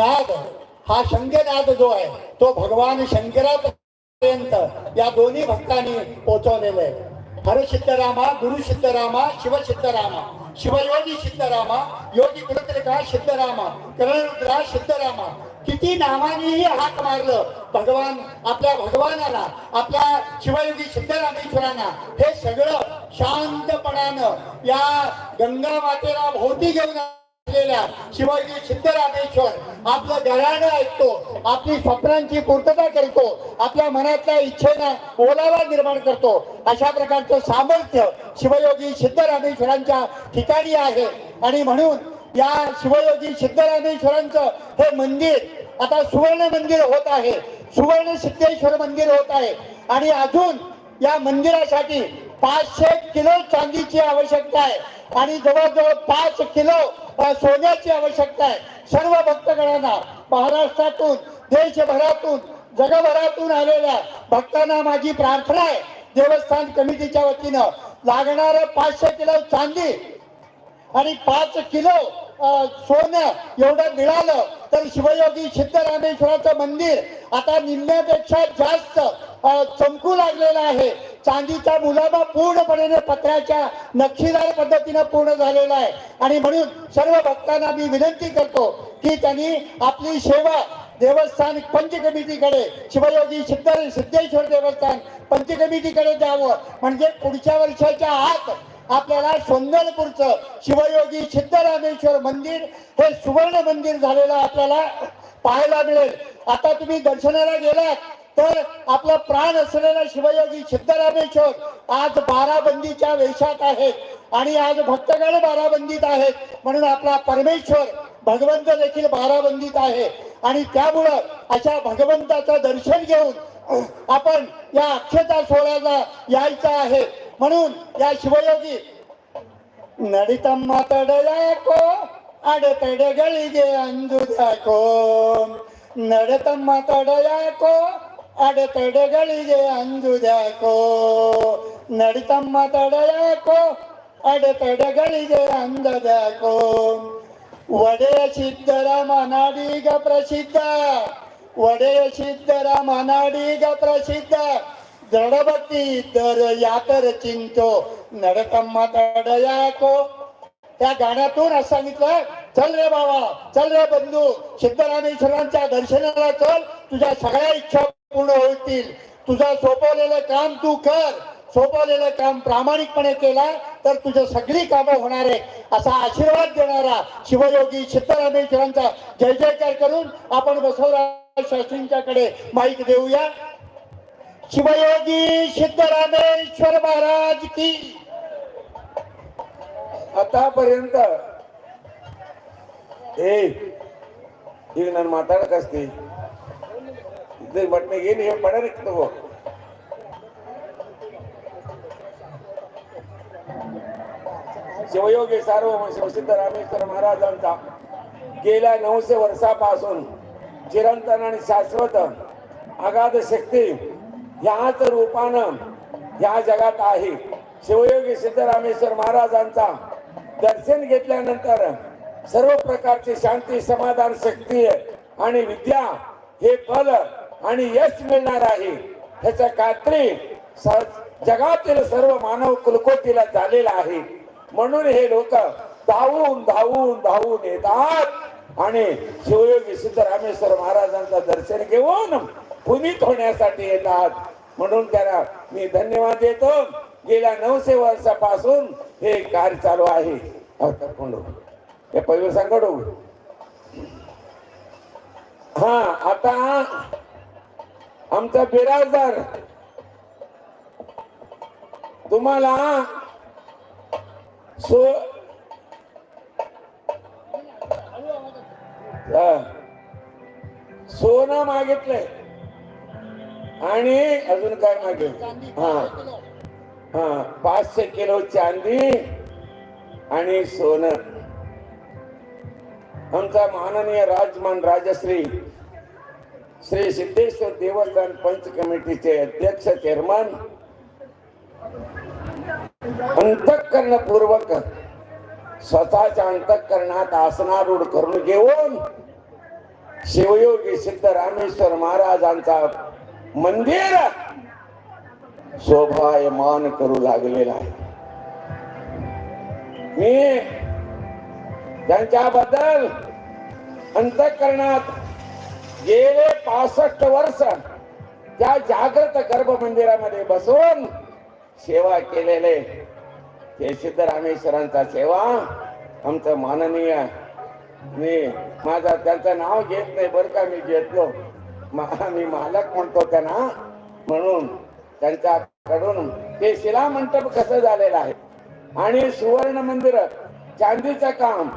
नाद हा शंखनाद जो आहे तो भगवान शंकरापर्यंत या दोन्ही भक्तांनी पोहोचवलेला आहे. हर सिद्धरामा गुरु सिद्धरामा शिव सिद्धरामा. शिवयोगी सिद्धरामा योगी गुरुत्रिका सिद्धरामा कर्णरुद्रा सिद्धरामा. किती नावानेही हाक मारलं भगवान आपल्या भगवानाला आपल्या शिवयोगी सिद्धरामेश्वरांना. हे सगळं शांतपणानं या गंगा मातेला भोवती घेऊन असलेल्या शिवाजी सिद्धरामेश्वर आपलं घराणं ऐकतो आपली स्वप्नांची पूर्तता करतो आपल्या मनातल्या इच्छेनं ओलावा निर्माण करतो. अशा प्रकारचं सामर्थ्य शिवयोगी सिद्धरामेश्वरांच्या ठिकाणी आहे. आणि म्हणून या शिवयोगी सिद्धरामेश्वरांचं हे मंदिर आता सुवर्ण मंदिर होत आहे. सुवर्ण सिद्धेश्वर मंदिर होत आहे. आणि अजून या मंदिरासाठी पाचशे किलो चांदीची आवश्यकता आहे. आणि जवळजवळ पाच किलो सोन्याची आवश्यकता आहे. सर्व भक्तगणांना महाराष्ट्रातून देशभरातून जगभरातून आलेल्या भक्तांना माझी प्रार्थना आहे. देवस्थान कमिटीच्या वतीनं लागणारं पाचशे किलो चांदी आणि पाच किलो सोनं एवढं मिळालं तर शिवयोगी सिद्धरामेश्वराचं मंदिर आता निम्म्यापेक्षा जास्त चमकू लागलेलं आहे. चांदीचा मुलामा पूर्णपणे पत्र्याच्या नक्षीदार पद्धतीनं पूर्ण झालेला आहे. आणि म्हणून सर्व भक्तांना मी विनंती करतो की त्यांनी आपली सेवा देवस्थान पंच कमिटीकडे शिवयोगी सिद्ध सिद्धेश्वर देवस्थान पंच कमिटीकडे द्यावं. म्हणजे पुढच्या वर्षाच्या आत आपल्याला सोंदलपूरचं शिवयोगी सिद्धरामेश्वर मंदिर हे सुवर्ण मंदिर झालेलं आपल्याला पाहायला मिळेल. आता तुम्ही दर्शनाला गेलात तर आपला प्राण असलेला शिवयोगी सिद्धरामेश्वर आज बाराबंदीच्या वेशात आहेत आणि आज भक्तगण बाराबंदीत आहेत म्हणून आपला परमेश्वर भगवंत देखील बाराबंदीत आहे आणि त्यामुळं अशा भगवंताचं दर्शन घेऊन आपण या अक्षता सोहळ्याला यायचं आहे म्हणून या शिवयोगी ನಡಿತಮ್ಮ ತಡೆಯಾಕೋ ಅಡೆತಡೆಗಳಿಗೆ ಅಂದುದಾಕೋ ನಡತಮ್ಮ ತಡೆಯಾಕೋ ಅಡೆತಡೆಗಳಿಗೆ ಅಂದುದಾಕೋ ನಡಿತಮ್ಮ ತಡೆಯಾಕೋ ಅಡೆತಡೆಗಳಿಗೆ ಅಂದದಾಕೋ ಒಡೆಯ ಸಿದ್ಧರ ಮನಾಡೀಗ ಪ್ರಸಿದ್ಧ ಒಡೆಯ ಸಿದ್ಧರ ಮನಾಡೀಗ ಪ್ರಸಿದ್ಧ दृढभक्ती तर यातर चिंतो नडतम्मा तडयाको त्या गाण्यातून असं सांगितलं चल रे बाबा चल रे बंधू सिद्धरामेश्वरांच्या दर्शनाला चल तुझ्या सगळ्या इच्छा पूर्ण होतील. तुझा सोपवलेलं काम तू कर. सोपवलेलं काम प्रामाणिकपणे केला तर तुझं सगळी कामं होणार आहे असा आशीर्वाद देणारा शिवयोगी सिद्धरामेश्वरांचा जय जयकार करून आपण बसवराज शास्त्रींच्याकडे माईक देऊया. शिवयोगी सिद्धरामेश्वर महाराज की. आतापर्यंत हे माताडक असते ಮಾತಾಡಕಸ್ತಿ ಇದ್ರ ಮಟ್ನಾಗ ಏನು ಹೇಳಿ ಪಡ ತಗೋ शिवयोगी सार्वभौम शिवसिद्ध रामेश्वर महाराजांचा गेल्या नऊशे वर्षापासून चिरंतन आणि शाश्वत अगाध शक्ती ह्याच रूपानं ह्या जगात आहे शिवयोगी सिद्धरामेश्वर महाराजांचा दर्शन घेतल्यानंतर सर्व प्रकारची शांती समाधान शक्ती आणि विद्या हे बल आणि यश मिळणार आहे. ह्याच्या खात्री जगातील सर्व मानव कुलकोटीला झालेला आहे. म्हणून हे लोक धावून धावून धावून येतात. आणि शिवयोगी सिद्धरामेश्वर महाराजांचं दर्शन घेऊन पुनीत होण्यासाठी येतात. म्हणून त्याला मी धन्यवाद देतो. गेल्या नऊशे वर्षापासून हे कार्य चालू आहे. अवतार हे पहिलं सांगडू हा आता आमचा बिराजदार. तुम्हाला सो सोनं मागितलंय. आणि अजून काय मागितलं? हा. हा. पाचशे किलो चांदी आणि सोनं. आमचा माननीय राजमान राजश्री श्री सिद्धेश्वर देवस्थान पंच कमिटीचे अध्यक्ष चेअरमन अंतःकरणपूर्वक स्वतःच्या अंतःकरणात आसनारूढ करून घेऊन शिवयोगी सिद्ध रामेश्वर महाराजांचा मंदिर शोभायमान करू लागलेला आहे. मी त्यांच्याबद्दल अंतकरणात गेले पासष्ट वर्ष त्या जागृत गर्भ मंदिरामध्ये बसून सेवा केलेले. ते सिद्धरामेश्वरांचा सेवा आमचं माननीय. मी माझा त्यांचं नाव घेत नाही बरं का मी घेतलो मी मालक म्हणतो त्यांना. म्हणून त्यांच्याकडून ते शिला मंडप कसं झालेलं आहे? आणि सुवर्ण मंदिर चांदीचं काम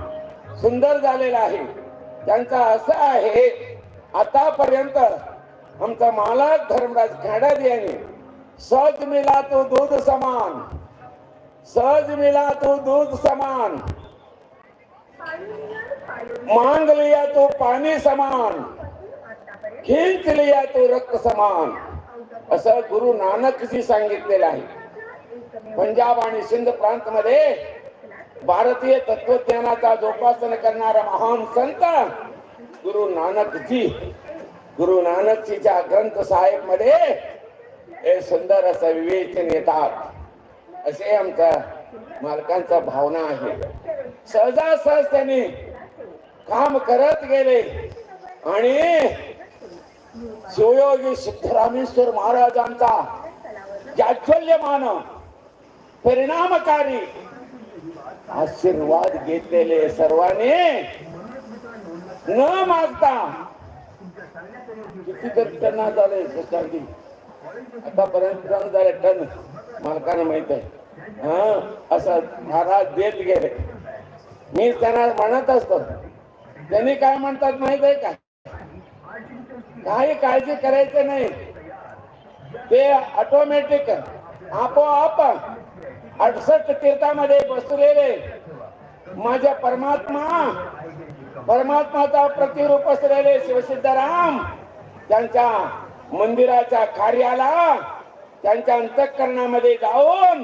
सुंदर झालेलं आहे. त्यांचं असं आहे आतापर्यंत आमचा मालक धर्मराज खेडाद यांनी सहज मिला तो दूध समान सहज मिला तो दूध समान. मांग लिया तो पाणी समान खिंच लिया तो रक्त समान. असं गुरु नानकजी सांगितलेलं आहे. पंजाब आणि सिंध प्रांत मध्ये भारतीय तत्वज्ञानाचा जोपासना करणारा महान संत गुरु नानकजी गुरु नानकजीच्या ग्रंथ साहेबमध्ये हे सुंदर असं विवेचन येतात असे आमच्या मालकांचा भावना आहे सहजासहज त्यांनी काम करत गेले आणि शिवयोगी सिद्धरामेश्वर महाराजांचा जाज्वल्यमान परिणामकारी आशीर्वाद घेतलेले सर्वांनी न मागता किती तरी टन झाले चांदी आतापर्यंत झाले टन. मालकाने माहीत आहे. हा असं महाराज देत गेले. मी त्यांना म्हणत असतो. त्यांनी काय म्हणतात माहीत आहे का? काही काळजी करायचे नाही. ते ऑटोमॅटिक आपोआप अडसष्ट तीर्थामध्ये बसलेले. माझ्या परमात्मा परमात्माचा प्रतिरूप असलेले शिवसिद्धराम त्यांच्या मंदिराच्या कार्याला त्यांच्या अंतःकरणामध्ये जाऊन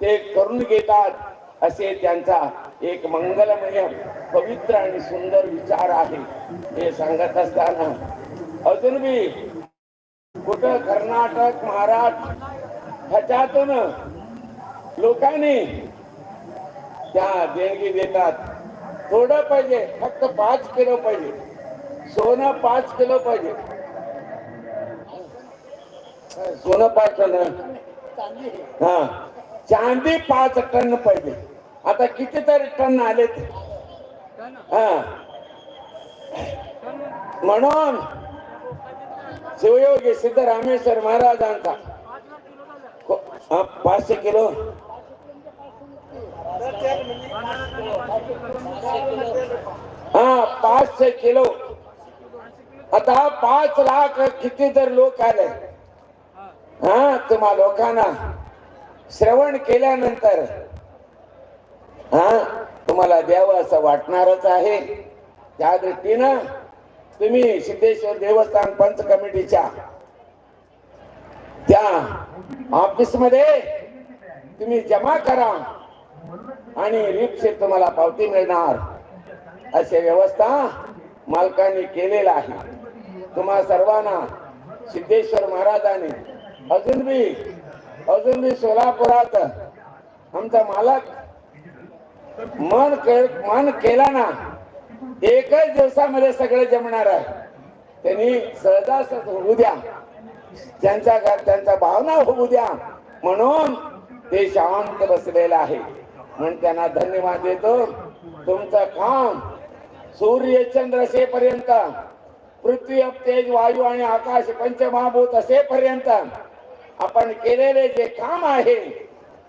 ते करून घेतात असे त्यांचा एक मंगलमय पवित्र आणि सुंदर विचार आहे. हे सांगत असताना अजून बी कुठं कर्नाटक महाराष्ट्र ह्याच्यातून लोकांनी त्या देणगी देतात. थोडं पाहिजे फक्त पाच किलो पाहिजे. सोनं पाच किलो पाहिजे. सोनं पाच टन हा. चांदी पाच टन पाहिजे. आता कितीतरी टन आलेत हा. म्हणून शिवयोगी सिद्धरामेश्वर महाराजांचा. पाचशे किलो? हा पाचशे किलो. आता पाच लाख किती तर लोक आले. हा तुम्हा लोकांना श्रवण केल्यानंतर हा तुम्हाला द्यावं असं वाटणारच आहे. त्या दृष्टीनं तुम्ही सिद्धेश्वर देवस्थान पंच कमिटीच्या त्या ऑफिसमध्ये तुम्ही जमा करा. आणि रिपशीट तुम्हाला पावती मिळणार. अशी व्यवस्था मालकाने केलेला आहे. तुम्हा सर्वांना सिद्धेश्वर महाराजांनी अजून बी अजून बी सोलापुरात आमचा मालक मन के- मन केला ना एकच दिवसामध्ये सगळे जमणार आहे. त्यांनी सहजासहज होऊ द्या. त्यांच्या त्यांचा त्यांच्या भावना होऊ द्या. म्हणून ते शांत बसलेलं आहे. म्हणून त्यांना धन्यवाद देतो. तुमचं काम सूर्य चंद्र असेपर्यंत पृथ्वी तेज वायू आणि आकाश पंचमहाभूत असेपर्यंत आपण केलेले जे काम आहे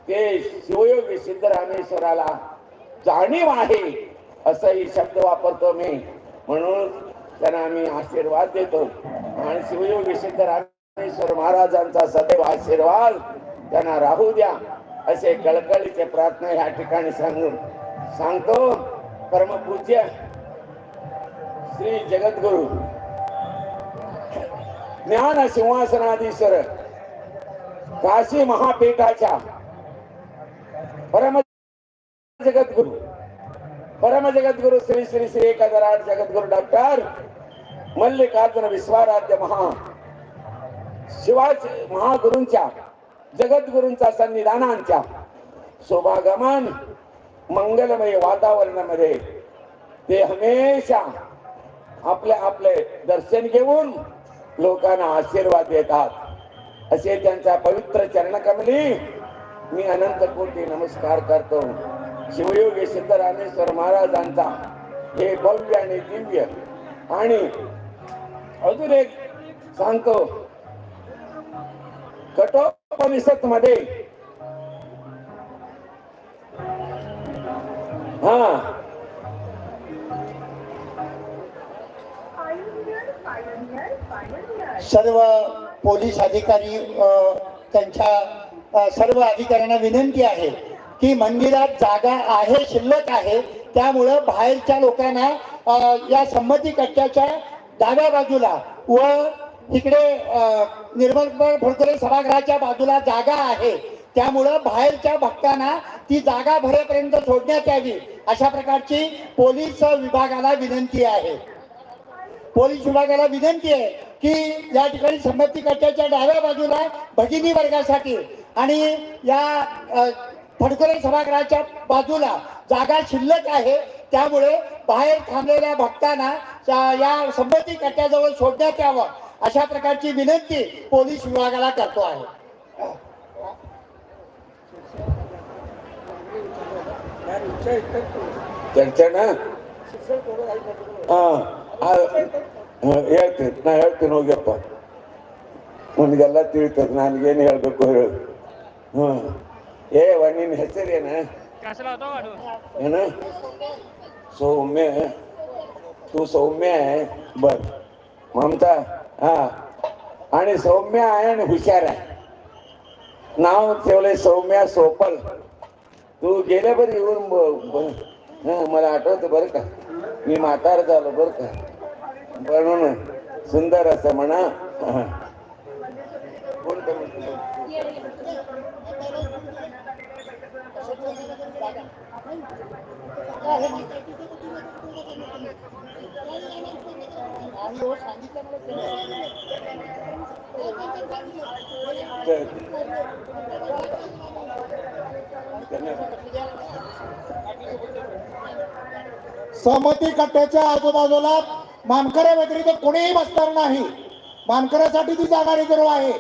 ते शिवयोगी सिद्धरामेश्वराला जाणीव आहे असंही शब्द वापरतो मी. म्हणून त्यांना आम्ही आशीर्वाद देतो. आणि शिवयोगी सिद्धरामेश्वर महाराजांचा सदैव आशीर्वाद त्यांना राहू द्या. असे कळकळीचे प्रार्थना ह्या ठिकाणी सांगून सांगतो. परमपूज्य श्री जगद्गुरु. ज्ञान सिंहासनाधीश्वर काशी महापीठाच्या परम जगद्गुरु परम जगद्गुरु श्री श्री श्री एक हजार आठ जगद्गुरु डॉक्टर मल्लिकार्जुन विश्वाराध्य महा शिवाच महागुरूंच्या जगद्गुरूंचा सन्निधानांच्या शोभागमन मंगलमय वातावरणामध्ये ते हमेशा आपले आपले दर्शन घेऊन लोकांना आशीर्वाद देतात. असे त्यांच्या पवित्र चरणकमली मी अनंत कोटी नमस्कार करतो. शिवयोगी सिद्धरामेश्वर महाराजांचा हे भव्य आणि दिव्य आणि अजून एक सांगतो. कठोपनिषदमध्ये हा. सर्व पोलीस अधिकारी त्यांच्या सर्व अधिकाऱ्यांना विनंती आहे की मंदिरात जागा आहे शिल्लक आहे त्यामुळं बाहेरच्या लोकांना या संमती कट्ट्याच्या डाव्या बाजूला व इकडे अ, निर्मल सभागृहाच्या बाजूला जागा आहे. त्यामुळं बाहेरच्या भक्तांना ती जागा भरेपर्यंत सोडण्यात यावी अशा प्रकारची पोलीस विभागाला विनंती आहे. पोलीस विभागाला विनंती आहे की या ठिकाणी संमती कट्ट्याच्या डाव्या बाजूला भगिनी वर्गासाठी आणि या अ, फडकरे सभागृहाच्या बाजूला जागा शिल्लक आहे. त्यामुळे बाहेर थांबलेल्या भक्तांना या संमती कट्ट्याजवळ सोडण्यात यावं. अशा प्रकारची विनंती पोलीस विभागाला करतो आहे ಚರ್ಚೆನ ಹಾ ಆ, ಹಾ, ಹೇಳ್ತೀನಿ ನಾ ಹೇಳ್ತೀನಿ ಹೋಗ್ಯಪ್ಪ ನಿನಗೆಲ್ಲ ತಿಳಿತದ ನನಗೇನು ಹೇಳ್ಬೇಕು ಹೇಳು ಹ್ಞೂ ಏ ವ ನಿನ್ನ ಹೆಸರೇನ ಏನ सौम्य तू सौम्य आहे बर ममता हा. आणि सौम्य आहे आणि हुशार आहे. नाव ठेवलंय सौम्या सोपल. तू गेल्यावर येऊन हं, मला आठवतं बरं का? मी म्हातार झालो बरं का? म्हणून सुंदर असं म्हणा. हं. कोणतं म्हणतो? सहमती कट्ट्याच्या आजूबाजूला मानकऱ्या व्यतिरिक्त कोणीही बसणार नाही. मानकऱ्यासाठी ती जागा रिझर्व आहे.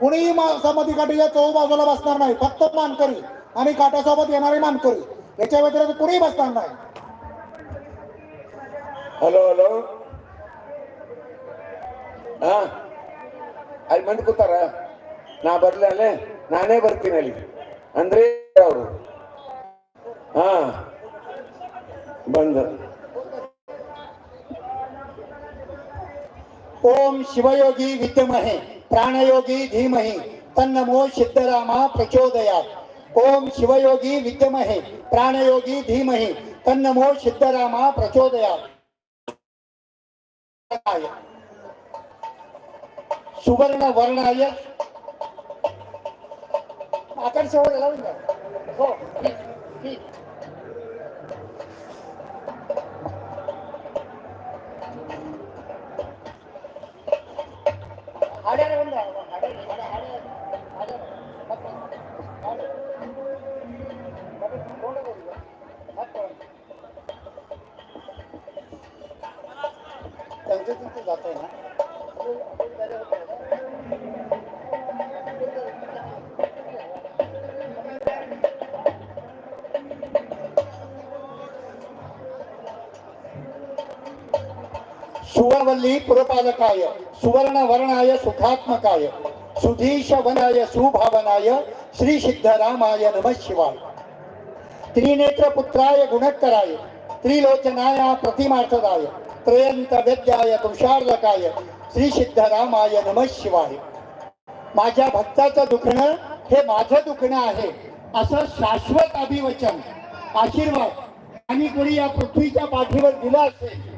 कोणीही सहमती काठीच्या चौबाजूला बसणार नाही. फक्त मानकरी आणि काट्यासोबत येणारी मानकरी. याच्या व्यतिरिक्त कोणीही बसणार नाही. Hello hello. हा? आई म्हणत होता रा ನಾ ಬರ್ಲಲ್ಲ ನಾನೇ ಬರ್ತೀನಿ ಅಲ್ಲಿ ಅಂದ್ರೆ ಅವರು ಹಾ ಬಂದ ಓಂ ಶಿವಯೋಗಿ ವಿದ್ಯಮಹೆ ಪ್ರಾಣಯೋಗಿ ಧೀಮಹಿ ತನ್ನಮೋ ಸಿದ್ಧರಾಮ ಪ್ರಚೋದಯ ಓಂ ಶಿವಯೋಗಿ ವಿದ್ಯಮಹೆ ಪ್ರಾಣಯೋಗಿ ಧೀಮಹಿ ತನ್ನಮೋ ಸಿದ್ಧರಾಮ ಪ್ರಚೋದಯ ಸುವರ್ಣ ವರ್ಣಾಯ वर्णाय आकर्षण लावून द्या. हो ठीक, ठीक. हाड्याला हाड्या- हाड्या- हाड्या- हाड्या- हाड्या. तोंड जात आहे ना. सुवल्ली पुरपालकाय सुवर्ण वर्णाय सुखात्मकाय सुधीश वनाय सुभावनाय श्री सिद्धरामाय नमः शिवाय। त्रिनेत्र पुत्राय गुणकराय त्रिलोचनाय प्रतिमार्थदाय त्रयंत वेद्याय तुषार्धकाय श्री सिद्धरामाय नमः शिवाय। माझ्या भक्ताचं दुखणं हे माझं दुखणं आहे असं शाश्वत अभिवचन आशीर्वाद आणि कोणी या पृथ्वीच्या पाठीवर दिला असेल